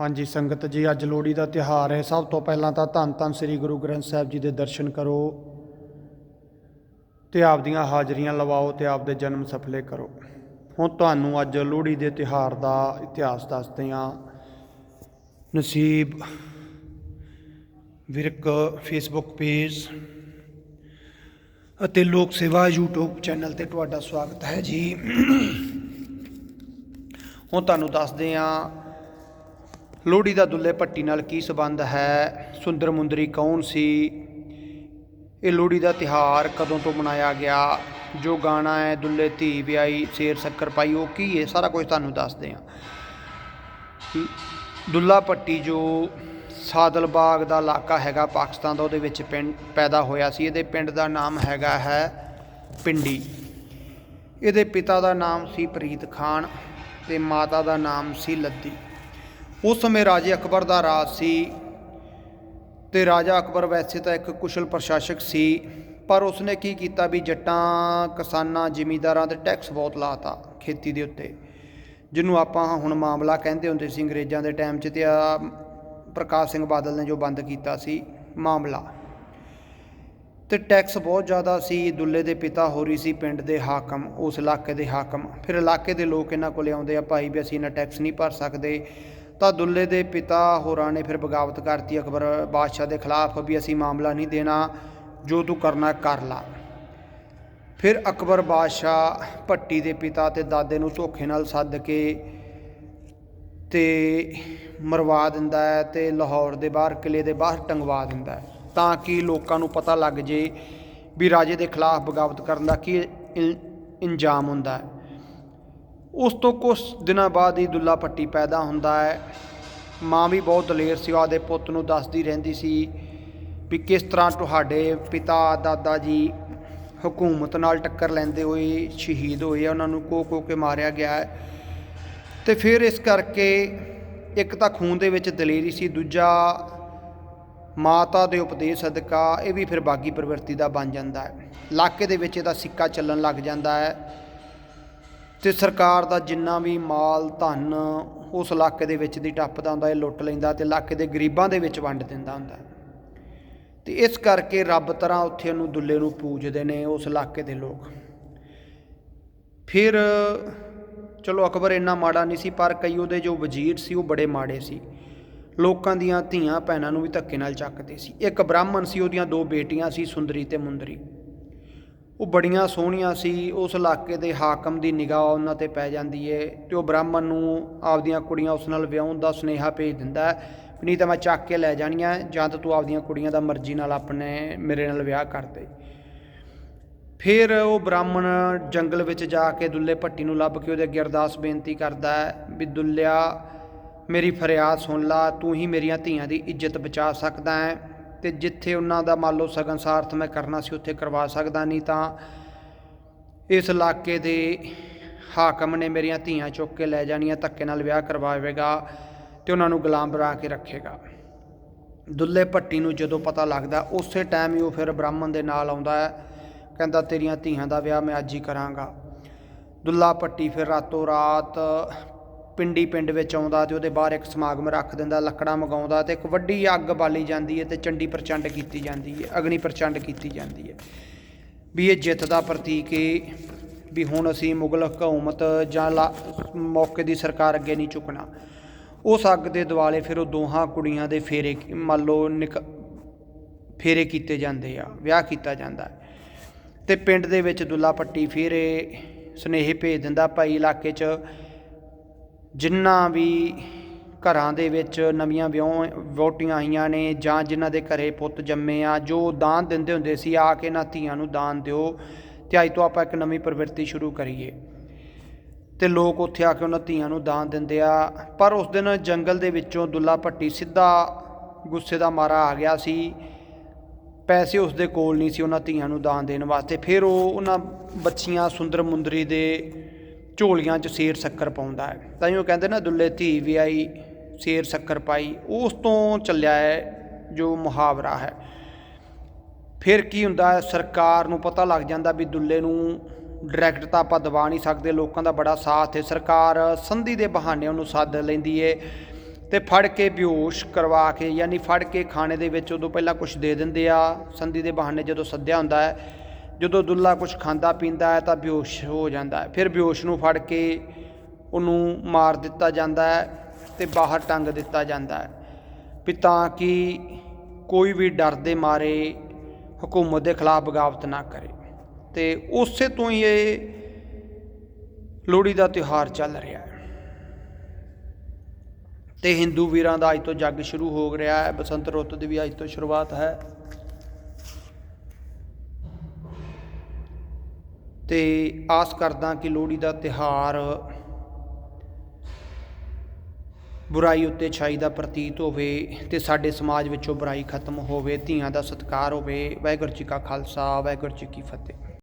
ਹਾਂਜੀ, ਸੰਗਤ ਜੀ, ਅੱਜ ਲੋਹੜੀ ਦਾ ਤਿਉਹਾਰ ਹੈ। ਸਭ ਤੋਂ ਪਹਿਲਾਂ ਤਾਂ ਧੰਨ ਧੰਨ ਸ੍ਰੀ ਗੁਰੂ ਗ੍ਰੰਥ ਸਾਹਿਬ ਜੀ ਦੇ ਦਰਸ਼ਨ ਕਰੋ। ਤੇ ਆਪਦੀਆਂ ਹਾਜ਼ਰੀਆਂ ਲਵਾਓ ਤੇ ਆਪਦੇ ਜਨਮ ਸਫਲੇ ਕਰੋ। ਹੁਣ ਤੁਹਾਨੂੰ ਅੱਜ ਲੋਹੜੀ ਦੇ ਤਿਉਹਾਰ ਦਾ ਇਤਿਹਾਸ ਦੱਸਦੇ ਹਾਂ। ਨਸੀਬ ਵਿਰਕ ਫੇਸਬੁੱਕ ਪੇਜ ਅਤੇ ਲੋਕ ਸੇਵਾ YouTube ਚੈਨਲ ਤੇ ਤੁਹਾਡਾ ਸਵਾਗਤ ਹੈ ਜੀ। ਹੁਣ ਤੁਹਾਨੂੰ ਦੱਸਦੇ ਹਾਂ ਲੋਹੜੀ ਦਾ ਦੁੱਲੇ ਭੱਟੀ ਨਾਲ ਕੀ ਸਬੰਧ ਹੈ? ਸੁੰਦਰ ਮੁੰਦਰੀ ਕੌਣ ਸੀ? ਇਹ ਲੋਹੜੀ ਦਾ ਤਿਹਾਰ ਕਦੋਂ ਤੋਂ ਮਨਾਇਆ ਗਿਆ? ਜੋ ਗਾਣਾ ਹੈ, ਦੁੱਲੇ ਧੀ ਵਿਆਹੀ ਸ਼ੇਰ ਸ਼ੱਕਰ ਪਾਈ, ਉਹ ਕੀ ਹੈ? ਸਾਰਾ ਕੁਝ ਤੁਹਾਨੂੰ ਦੱਸਦੇ ਹਾਂ। ਦੁੱਲਾ ਭੱਟੀ ਜੋ ਸਾਦਲ ਬਾਗ ਦਾ ਇਲਾਕਾ ਹੈਗਾ ਪਾਕਿਸਤਾਨ ਦਾ, ਉਹਦੇ ਵਿੱਚ ਪਿੰਡ ਪੈਦਾ ਹੋਇਆ ਸੀ। ਇਹਦੇ ਪਿੰਡ ਦਾ ਨਾਮ ਹੈਗਾ ਹੈ ਪਿੰਡੀ। ਇਹਦੇ ਪਿਤਾ ਦਾ ਨਾਮ ਸੀ ਪ੍ਰੀਤ ਖਾਨ ਤੇ ਮਾਤਾ ਦਾ ਨਾਮ ਸੀ ਲੱਦੀ। ਉਸ ਸਮੇਂ ਰਾਜੇ ਅਕਬਰ ਦਾ ਰਾਜ ਸੀ ਤੇ ਰਾਜਾ ਅਕਬਰ ਵੈਸੇ ਤਾਂ ਇੱਕ ਕੁਸ਼ਲ ਪ੍ਰਸ਼ਾਸਕ ਸੀ, ਪਰ ਉਸਨੇ ਕੀ ਕੀਤਾ ਵੀ ਜੱਟਾਂ, ਕਿਸਾਨਾਂ, ਜ਼ਿਮੀਂਦਾਰਾਂ ਤੇ ਟੈਕਸ ਬਹੁਤ ਲਾਤਾ ਖੇਤੀ ਦੇ ਉੱਤੇ, ਜਿਹਨੂੰ ਆਪਾਂ ਹੁਣ ਮਾਮਲਾ ਕਹਿੰਦੇ ਹੁੰਦੇ ਸੀ ਅੰਗਰੇਜ਼ਾਂ ਦੇ ਟਾਈਮ 'ਚ ਤੇ ਆ ਪ੍ਰਕਾਸ਼ ਸਿੰਘ ਬਾਦਲ ਨੇ ਜੋ ਬੰਦ ਕੀਤਾ ਸੀ ਮਾਮਲਾ। ਤੇ ਟੈਕਸ ਬਹੁਤ ਜ਼ਿਆਦਾ ਸੀ, ਦੁੱਲੇ ਦੇ ਪਿਤਾ ਹੋ ਰਹੀ ਸੀ, ਪਿੰਡ ਦੇ ਹਾਕਮ, ਉਸ ਇਲਾਕੇ ਦੇ ਹਾਕਮ, ਫਿਰ ਇਲਾਕੇ ਦੇ ਲੋਕ ਇਹਨਾਂ ਕੋਲੇ ਆਉਂਦੇ ਆ, ਭਾਈ ਵੀ ਅਸੀਂ ਇਹਨਾਂ ਟੈਕਸ ਨਹੀਂ ਭਰ ਸਕਦੇ ਤਾਂ ਦੁੱਲੇ ਦੇ ਪਿਤਾ ਹੋਰਾਂ ਨੇ ਫਿਰ ਬਗਾਵਤ ਕਰਤੀ। ਅਕਬਰ ਬਾਦਸ਼ਾਹ ਦੇ ਖਿਲਾਫ ਵੀ ਅਸੀਂ ਮਾਮਲਾ ਨਹੀਂ ਦੇਣਾ, ਜੋ ਤੂੰ ਕਰਨਾ ਕਰ ਲਾ। ਫਿਰ ਅਕਬਰ ਬਾਦਸ਼ਾਹ ਭੱਟੀ ਦੇ ਪਿਤਾ ਤੇ ਦਾਦੇ ਨੂੰ ਧੋਖੇ ਨਾਲ ਸੱਦ ਕੇ ਤੇ ਮਰਵਾ ਦਿੰਦਾ ਹੈ ਤੇ ਲਾਹੌਰ ਦੇ ਬਾਹਰ ਕਿਲੇ ਦੇ ਬਾਹਰ ਟੰਗਵਾ ਦਿੰਦਾ ਹੈ। ਤਾਂ ਕਿ ਲੋਕਾਂ ਨੂੰ ਪਤਾ ਲੱਗ ਜੇ ਵੀ ਰਾਜੇ ਦੇ ਖਿਲਾਫ ਬਗਾਵਤ ਕਰਨ ਦਾ ਕੀ ਇੰਜਾਮ ਹੁੰਦਾ ਹੈ। ਉਸ ਤੋਂ ਕੁਝ ਦਿਨਾਂ ਬਾਅਦ ਹੀ ਦੁੱਲਾ ਭੱਟੀ ਪੈਦਾ ਹੁੰਦਾ ਹੈ। ਮਾਂ ਵੀ ਬਹੁਤ ਦਲੇਰ ਸੀ ਉਹਦੇ ਪੁੱਤ ਨੂੰ ਦੱਸਦੀ ਰਹਿੰਦੀ ਸੀ ਵੀ ਕਿਸ ਤਰ੍ਹਾਂ ਤੁਹਾਡੇ ਪਿਤਾ, ਦਾਦਾ ਜੀ ਹਕੂਮਤ ਨਾਲ ਟੱਕਰ ਲੈਂਦੇ ਹੋਏ ਸ਼ਹੀਦ ਹੋਏ ਆ, ਉਹਨਾਂ ਨੂੰ ਕੋ ਕੋ ਕੇ ਮਾਰਿਆ ਗਿਆ ਹੈ। ਤੇ ਫਿਰ ਇਸ ਕਰਕੇ ਇੱਕ ਤਾਂ ਖੂਨ ਦੇ ਵਿੱਚ ਦਲੇਰੀ ਸੀ, ਦੂਜਾ ਮਾਤਾ ਦੇ ਉਪਦੇਸ਼ ਸਦਕਾ ਇਹ ਵੀ ਫਿਰ ਬਾਗੀ ਪ੍ਰਵਿਰਤੀ ਦਾ ਬਣ ਜਾਂਦਾ ਹੈ। ਇਲਾਕੇ ਦੇ ਵਿੱਚ ਇਹਦਾ ਸਿੱਕਾ ਚੱਲਣ ਲੱਗ ਜਾਂਦਾ ਹੈ। ਤੇ ਸਰਕਾਰ ਦਾ ਜਿੰਨਾ ਵੀ ਮਾਲ, ਧਨ ਉਸ ਇਲਾਕੇ ਦੇ ਵਿੱਚ ਦੀ ਟੱਪਦਾ ਹੁੰਦਾ ਇਹ ਲੁੱਟ ਲੈਂਦਾ ਤੇ ਇਲਾਕੇ ਦੇ ਗਰੀਬਾਂ ਦੇ ਵਿੱਚ ਵੰਡ ਦਿੰਦਾ ਹੁੰਦਾ। ਤੇ ਇਸ ਕਰਕੇ ਰੱਬ ਤਰ੍ਹਾਂ ਉੱਥੇ ਉਹਨੂੰ ਦੁੱਲੇ ਨੂੰ ਪੂਜਦੇ ਨੇ ਉਸ ਇਲਾਕੇ ਦੇ ਲੋਕ। ਫਿਰ ਚਲੋ ਅਕਬਰ ਇੰਨਾ ਮਾੜਾ ਨਹੀਂ ਸੀ, ਪਰ ਕਈ ਉਹਦੇ ਜੋ ਵਜ਼ੀਰ ਸੀ ਉਹ ਬੜੇ ਮਾੜੇ ਸੀ। ਲੋਕਾਂ ਦੀਆਂ ਧੀਆਂ ਭੈਣਾਂ ਨੂੰ ਵੀ ਧੱਕੇ ਨਾਲ ਚੱਕਦੇ ਸੀ। ਇੱਕ ਬ੍ਰਾਹਮਣ ਸੀ, ਉਹਦੀਆਂ ਦੋ ਬੇਟੀਆਂ ਸੀ, ਸੁੰਦਰੀ ਤੇ ਮੁੰਦਰੀ। ਉਹ ਬੜੀਆਂ ਸੋਹਣੀਆਂ ਸੀ, ਉਸ ਇਲਾਕੇ ਦੇ ਹਾਕਮ ਦੀ ਨਿਗਾਹ ਉਹਨਾਂ ਤੇ ਪੈ ਜਾਂਦੀ ਏ ਤੇ ਉਹ ਬ੍ਰਾਹਮਣ ਨੂੰ ਆਪਦੀਆਂ ਕੁੜੀਆਂ ਉਸ ਨਾਲ ਵਿਆਹਣ ਦਾ ਸੁਨੇਹਾ ਭੇਜ ਦਿੰਦਾ ਵੀ ਨਹੀਂ ਤਾਂ ਮੈਂ ਚੱਕ ਕੇ ਲੈ ਜਾਣੀਆਂ, ਜਾਂ ਤਾਂ ਤੂੰ ਆਪਦੀਆਂ ਕੁੜੀਆਂ ਦਾ ਮਰਜ਼ੀ ਨਾਲ ਆਪਣੇ, ਮੇਰੇ ਨਾਲ ਵਿਆਹ ਕਰ ਦੇ। ਫਿਰ ਉਹ ਬ੍ਰਾਹਮਣ ਜੰਗਲ ਵਿੱਚ ਜਾ ਕੇ ਦੁੱਲੇ ਭੱਟੀ ਨੂੰ ਲੱਭ ਕੇ ਉਹਦੇ ਅੱਗੇ ਅਰਦਾਸ ਬੇਨਤੀ ਕਰਦਾ ਹੈ ਵੀ ਦੁੱਲਿਆ, ਮੇਰੀ ਫਰਿਆਦ ਸੁਣ ਲਾ, ਤੂੰ ਹੀ ਮੇਰੀਆਂ ਧੀਆਂ ਦੀ ਇੱਜ਼ਤ ਬਚਾ ਸਕਦਾ ਹੈ। ਤੇ ਜਿੱਥੇ ਉਹਨਾਂ ਦਾ ਮੰਨ ਲਓ ਸਗਨ ਸਾਰਥ ਮੈਂ ਕਰਨਾ ਸੀ, ਉੱਥੇ ਕਰਵਾ ਸਕਦਾ ਨਹੀਂ ਤਾਂ ਇਸ ਇਲਾਕੇ ਦੇ ਹਾਕਮ ਨੇ ਮੇਰੀਆਂ ਧੀਆਂ ਚੁੱਕ ਕੇ ਲੈ ਜਾਣੀਆਂ, ਧੱਕੇ ਨਾਲ ਵਿਆਹ ਕਰਵਾਵੇਗਾ ਤੇ ਉਹਨਾਂ ਨੂੰ ਗੁਲਾਮ ਬਣਾ ਕੇ ਰੱਖੇਗਾ। ਦੁੱਲੇ ਭੱਟੀ ਨੂੰ ਜਦੋਂ ਪਤਾ ਲੱਗਦਾ, ਉਸੇ ਟਾਈਮ ਹੀ ਉਹ ਫਿਰ ਬ੍ਰਾਹਮਣ ਦੇ ਨਾਲ ਆਉਂਦਾ ਹੈ, ਕਹਿੰਦਾ ਤੇਰੀਆਂ ਧੀਆਂ ਦਾ ਵਿਆਹ ਮੈਂ ਅੱਜ ਹੀ ਕਰਾਂਗਾ। ਦੁੱਲਾ ਭੱਟੀ ਫਿਰ ਰਾਤੋਂ ਰਾਤ ਪਿੰਡੀ ਪਿੰਡ ਵਿੱਚ ਆਉਂਦਾ ਤੇ ਉਹਦੇ ਬਾਹਰ ਇੱਕ ਸਮਾਗਮ ਰੱਖ ਦਿੰਦਾ, ਲੱਕੜਾਂ ਮਗਾਉਂਦਾ ਤੇ ਇੱਕ ਵੱਡੀ ਅੱਗ ਬਾਲੀ ਜਾਂਦੀ ਹੈ ਤੇ ਚੰਡੀ ਪ੍ਰਚੰਡ ਕੀਤੀ ਜਾਂਦੀ ਹੈ, ਅਗਨੀ ਪ੍ਰਚੰਡ ਕੀਤੀ ਜਾਂਦੀ ਹੈ। ਵੀ ਇਹ ਜਿੱਤ ਦਾ ਪ੍ਰਤੀਕ ਹੈ ਵੀ ਹੁਣ ਅਸੀਂ ਮੁਗਲ ਹਕੂਮਤ ਜਾਂ ਲਾ- ਮੌਕੇ ਦੀ ਸਰਕਾਰ ਅੱਗੇ ਨਹੀਂ ਝੁਕਣਾ। ਉਸ ਅੱਗ ਦੇ ਦੁਆਲੇ ਫਿਰ ਉਹ ਦੋਹਾਂ ਕੁੜੀਆਂ ਦੇ ਫੇਰੇ ਮੰਨ ਲਓ ਨਿਕ, ਫੇਰੇ ਕੀਤੇ ਜਾਂਦੇ ਆ, ਵਿਆਹ ਕੀਤਾ ਜਾਂਦਾ ਹੈ। ਤੇ ਪਿੰਡ ਦੇ ਵਿੱਚ ਦੁੱਲਾ ਪੱਟੀ ਫੇਰੇ, ਸੁਨੇਹੇ ਭੇਜ ਦਿੰਦਾ ਭਾਈ ਇਲਾਕੇ 'ਚ ਜਿੰਨਾ ਵੀ ਘਰਾਂ ਦੇ ਵਿੱਚ ਨਵੀਆਂ ਵਿਆਹ ਵੋਟੀਆਂ ਆਈਆਂ ਨੇ ਜਾਂ ਜਿਨ੍ਹਾਂ ਦੇ ਘਰੇ ਪੁੱਤ ਜੰਮੇ ਆ, ਜੋ ਦਾਨ ਦਿੰਦੇ ਹੁੰਦੇ ਸੀ, ਆ ਕੇ ਇਹਨਾਂ ਧੀਆਂ ਨੂੰ ਦਾਨ ਦਿਓ ਤੇ ਅੱਜ ਤੋਂ ਆਪਾਂ ਇੱਕ ਨਵੀਂ ਪ੍ਰਵਿਰਤੀ ਸ਼ੁਰੂ ਕਰੀਏ। ਤੇ ਲੋਕ ਉੱਥੇ ਆ ਕੇ ਉਹਨਾਂ ਧੀਆਂ ਨੂੰ ਦਾਨ ਦਿੰਦੇ ਆ। ਪਰ ਉਸ ਦਿਨ ਜੰਗਲ ਦੇ ਵਿੱਚੋਂ ਦੁੱਲਾ ਭੱਟੀ ਸਿੱਧਾ ਗੁੱਸੇ ਦਾ ਮਾਰਾ ਆ ਗਿਆ ਸੀ। ਪੈਸੇ ਉਸ ਦੇ ਕੋਲ ਨਹੀਂ ਸੀ ਉਹਨਾਂ ਧੀਆਂ ਨੂੰ ਦਾਨ ਦੇਣ ਵਾਸਤੇ। ਫਿਰ ਉਹ ਉਹਨਾਂ ਬੱਚੀਆਂ ਸੁੰਦਰ ਮੁੰਦਰੀ ਦੇ ਝੋਲੀਆਂ 'ਚ ਸੇਰ ਸ਼ੱਕਰ ਪਾਉਂਦਾ ਹੈ। ਤਾਂ ਹੀ ਉਹ ਕਹਿੰਦੇ ਨਾ, ਦੁੱਲੇ ਧੀ ਵਿਆਹੀ ਸੇਰ ਸ਼ੱਕਰ ਪਾਈ, ਉਸ ਤੋਂ ਚੱਲਿਆ ਹੈ ਜੋ ਮੁਹਾਵਰਾ ਹੈ। ਫਿਰ ਕੀ ਹੁੰਦਾ ਸਰਕਾਰ ਨੂੰ ਪਤਾ ਲੱਗ ਜਾਂਦਾ ਵੀ ਦੁੱਲੇ ਨੂੰ ਡਾਇਰੈਕਟ ਤਾਂ ਆਪਾਂ ਦਬਾ ਨਹੀਂ ਸਕਦੇ, ਲੋਕਾਂ ਦਾ ਬੜਾ ਸਾਥ ਹੈ। ਸਰਕਾਰ ਸੰਧੀ ਦੇ ਬਹਾਨੇ ਉਹਨੂੰ ਸੱਦ ਲੈਂਦੀ ਏ ਤੇ ਫੜ ਕੇ ਬਿਹੋਸ਼ ਕਰਵਾ ਕੇ, ਯਾਨੀ ਫੜ ਕੇ ਖਾਣੇ ਦੇ ਵਿੱਚ ਉਦੋਂ ਪਹਿਲਾਂ ਕੁਝ ਦੇ ਦਿੰਦੇ ਆ। ਸੰਧੀ ਦੇ ਬਹਾਨੇ ਜਦੋਂ ਸੱਦਿਆ ਹੁੰਦਾ ਹੈ ਜਦੋਂ ਦੁੱਲਾ ਕੁਝ ਖਾਂਦਾ ਪੀਂਦਾ ਹੈ ਤਾਂ ਬੇਹੋਸ਼ ਹੋ ਜਾਂਦਾ ਹੈ। ਫਿਰ ਬੇਹੋਸ਼ ਨੂੰ ਫੜ ਕੇ ਉਹਨੂੰ ਮਾਰ ਦਿੱਤਾ ਜਾਂਦਾ ਹੈ ਤੇ ਬਾਹਰ ਟੰਗ ਦਿੱਤਾ ਜਾਂਦਾ ਹੈ। ਵੀ ਤਾਂ ਕਿ ਕੋਈ ਵੀ ਡਰ ਦੇ ਮਾਰੇ ਹਕੂਮਤ ਦੇ ਖਿਲਾਫ ਬਗਾਵਤ ਨਾ ਕਰੇ। ਤੇ ਉਸੇ ਤੋਂ ਹੀ ਇਹ ਲੋਹੜੀ ਦਾ ਤਿਉਹਾਰ ਚੱਲ ਰਿਹਾ ਹੈ। ਤੇ ਹਿੰਦੂ ਵੀਰਾਂ ਦਾ ਅੱਜ ਤੋਂ ਜੱਗ ਸ਼ੁਰੂ ਹੋ ਰਿਹਾ ਹੈ। ਬਸੰਤ ਰੁੱਤ ਦੀ ਵੀ ਅੱਜ ਤੋਂ ਸ਼ੁਰੂਆਤ ਹੈ। ਤੇ ਆਸ ਕਰਦਾ ਕਿ ਲੋਹੜੀ ਦਾ ਤਿਹਾਰ ਬੁਰਾਈ ਉੱਤੇ ਛਾਈ ਦਾ ਪ੍ਰਤੀਤ ਹੋਵੇ ਤੇ ਸਾਡੇ ਸਮਾਜ ਵਿੱਚੋਂ ਬੁਰਾਈ ਖਤਮ ਹੋਵੇ, ਧੀਆਂ ਦਾ ਸਤਿਕਾਰ ਹੋਵੇ। ਵਾਹਿਗੁਰੂ ਜੀ ਕਾ ਖਾਲਸਾ, ਵਾਹਿਗੁਰੂ ਜੀ ਕੀ ਫਤਿਹ।